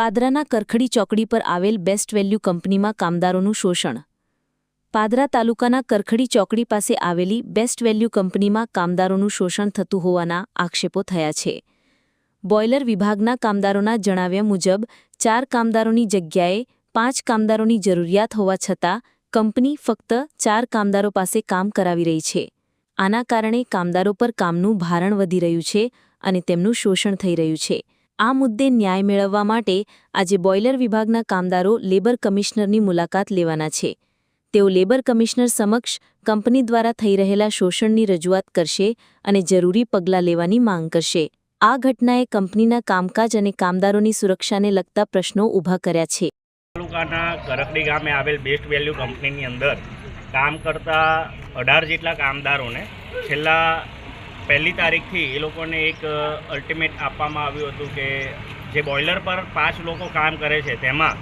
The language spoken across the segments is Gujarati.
પાદરાના કરખડી ચોકડી પર આવેલ બેસ્ટ વેલ્યુ કંપનીમાં કામદારોનું શોષણ. પાદરા તાલુકાના કરખડી ચોકડી પાસે આવેલી બેસ્ટ વેલ્યુ કંપનીમાં કામદારોનું શોષણ થતું હોવાના આક્ષેપો થયા છે. બોઇલર વિભાગના કામદારોના જણાવ્યા મુજબ, ચાર કામદારોની જગ્યાએ પાંચ કામદારોની જરૂરિયાત હોવા છતાં, કંપની ફક્ત ચાર કામદારો પાસે કામ કરાવી રહી છે. આના કારણે કામદારો પર કામનું ભારણ વધી રહ્યું છે અને તેમનું શોષણ થઈ રહ્યું છે. આ મુદ્દે ન્યાય મેળવવા માટે આજે બોઇલર વિભાગના કામદારો લેબર કમિશનરની મુલાકાત લેવાના છે. તેઓ લેબર કમિશનર સમક્ષ કંપની દ્વારા થઈ રહેલા શોષણની રજૂઆત કરશે અને જરૂરી પગલાં લેવાની માંગ કરશે. આ ઘટનાએ કંપનીના કામકાજ અને કામદારોની સુરક્ષાને લગતા પ્રશ્નો ઊભા કર્યા છે. તાલુકાના કરકડી ગામે આવેલ બેસ્ટ વેલ્યુ કંપનીની અંદર કામ કરતા અઢાર જેટલા કામદારોને છેલ્લા પહેલી તારીખથી એ લોકોને એક અલ્ટિમેટ આપવામાં આવ્યું હતું કે જે બોઇલર પર પાંચ લોકો કામ કરે છે તેમાં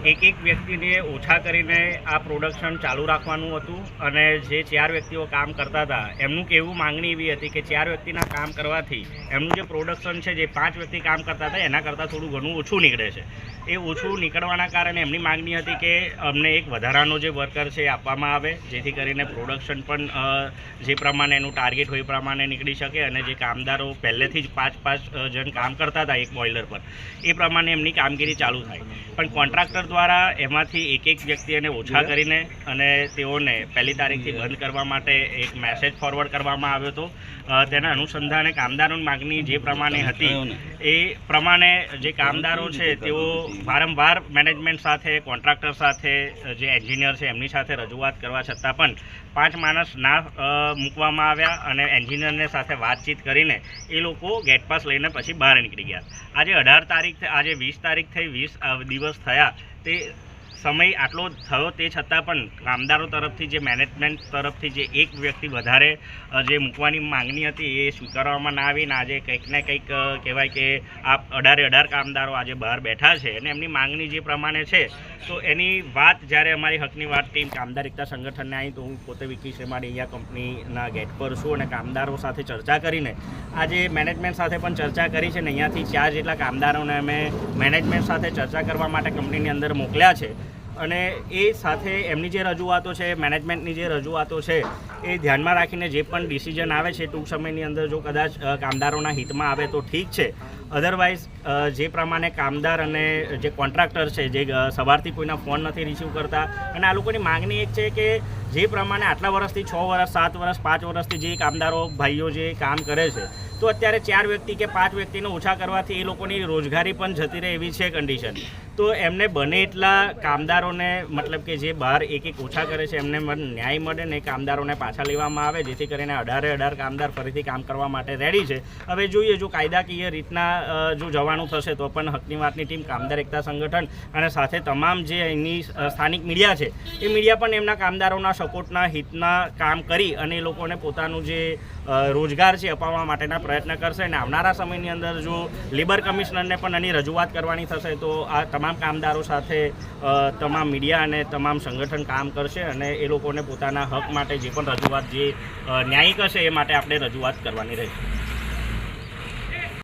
એક એક વ્યક્તિને ઓછા કરીને આ પ્રોડક્શન ચાલુ રાખવાનું હતું અને જે ચાર વ્યક્તિઓ કામ કરતા હતા, એમનું કહેવું માંગણી એવી હતી કે ચાર વ્યક્તિના કામ કરવાથી એમનું જે પ્રોડક્શન છે, જે પાંચ વ્યક્તિ કામ કરતા હતા, એના કરતાં થોડું ઘણું ઓછું નીકળે છે. એ ઓછું નીકળવાના કારણે એમની માંગણી હતી કે અમને એક વધારાનો જે વર્કર છે એ આપવામાં આવે, જેથી કરીને પ્રોડક્શન પણ જે પ્રમાણે એનું ટાર્ગેટ હોય એ પ્રમાણે નીકળી શકે અને જે કામદારો પહેલેથી જ પાંચ પાંચ જણ કામ કરતા હતા એક બોઇલર પર, એ પ્રમાણે એમની કામગીરી ચાલુ થાય. પણ કોન્ટ્રાક્ટર દ્વારા એમાંથી એક એક વ્યક્તિને ઓછા કરીને અને તેઓને પહેલી તારીખથી બંધ કરવા માટે એક મેસેજ ફોરવર્ડ કરવામાં આવ્યો હતો. તેના અનુસંધાને કામદારોની માગણી જે પ્રમાણે હતી એ પ્રમાણે જે કામદારો છે તેઓ વારંવાર મેનેજમેન્ટ સાથે કોન્ટ્રાક્ટર સાથે જે એન્જિનિયર છે એમની સાથે રજૂઆત કરવા છતાં પણ પાંચ માણસ ના મૂકવામાં આવ્યા અને એન્જિનિયરને સાથે વાતચીત કરીને એ લોકો ગેટ પાસ લઈને પછી બહાર નીકળી ગયા. આજે અઢાર તારીખ આજે વીસ તારીખ થઈ વીસ દિવસ થયા. તે સમય આટલો થયો તે છતાં પણ કામદારો તરફથી જે મેનેજમેન્ટ તરફથી જે એક વ્યક્તિ વધારે જે મૂકવાની માંગણી હતી એ સ્વીકારવામાં ના આવીને આજે કંઈક ને કંઈક કહેવાય કે આ અઢારે અઢાર કામદારો આજે બહાર બેઠા છે અને એમની માંગણી જે પ્રમાણે છે, તો એની વાત જ્યારે અમારી હકની વાત ટીમ કામદાર એકતા સંગઠનને આવી તો હું પોતે વિકી શેમાડી અહીંયા કંપનીના ગેટ પર છું અને કામદારો સાથે ચર્ચા કરીને, આજે મેનેજમેન્ટ સાથે પણ ચર્ચા કરી છે ને અહીંયાથી ચાર જેટલા કામદારોને અમે મેનેજમેન્ટ સાથે ચર્ચા કરવા માટે કંપનીની અંદર મોકલ્યા છે. અને એ સાથે એમની જે રજૂઆતો છે મેનેજમેન્ટની જે રજૂઆતો છે, એ ધ્યાનમાં રાખીને જે પણ ડિસિઝન આવે છે, ટૂંક સમયની અંદર જો કદાચ કામદારોના હિતમાં આવે તો ઠીક છે. અધરવાઇઝ જે પ્રમાણે કામદાર અને જે કોન્ટ્રાક્ટર છે, જે સવારથી કોઈના ફોન નથી રિસીવ કરતા. અને આ લોકોની માગણી એક છે કે જે પ્રમાણે આટલા વર્ષથી છ વર્ષ, સાત વર્ષ, પાંચ વર્ષથી જે કામદારો, ભાઈઓ જે કામ કરે છે, તો અત્યારે ચાર વ્યક્તિ કે પાંચ વ્યક્તિને ઓછા કરવાથી એ લોકોની રોજગારી પણ જતી રહે એવી છે કન્ડિશન તો એમને બને એટલા કામદારોને, મતલબ કે જે બહાર એક એક ઓછા કરે છે, એમને મન ન્યાય મળે ને કામદારોને પાછા લેવામાં આવે, જેથી કરીને અઢારે અઢાર કામદાર ફરીથી કામ કરવા માટે રેડી છે. હવે જોઈએ, જો કાયદાકીય રીતના જો જવાનું થશે, તો પણ હકની વાતની ટીમ, કામદાર એકતા સંગઠન અને સાથે તમામ જે અહીંની સ્થાનિક મીડિયા છે, એ મીડિયા પણ એમના કામદારોના સપોર્ટના હિતના કામ કરી અને એ લોકોને પોતાનું જે રોજગાર છે અપાવવા માટેના પ્રયત્ન કરશે અને આવનારા સમયની અંદર જો લેબર કમિશનરને પણ આની રજૂઆત કરવાની થશે તો આ તમામ કામદારો સાથે તમામ મીડિયા અને તમામ સંગઠન કામ કરશે અને એ લોકોને પોતાના હક માટે જે પણ રજૂઆત જે ન્યાયિક હશે એ માટે આપણે રજૂઆત કરવાની રહેશે.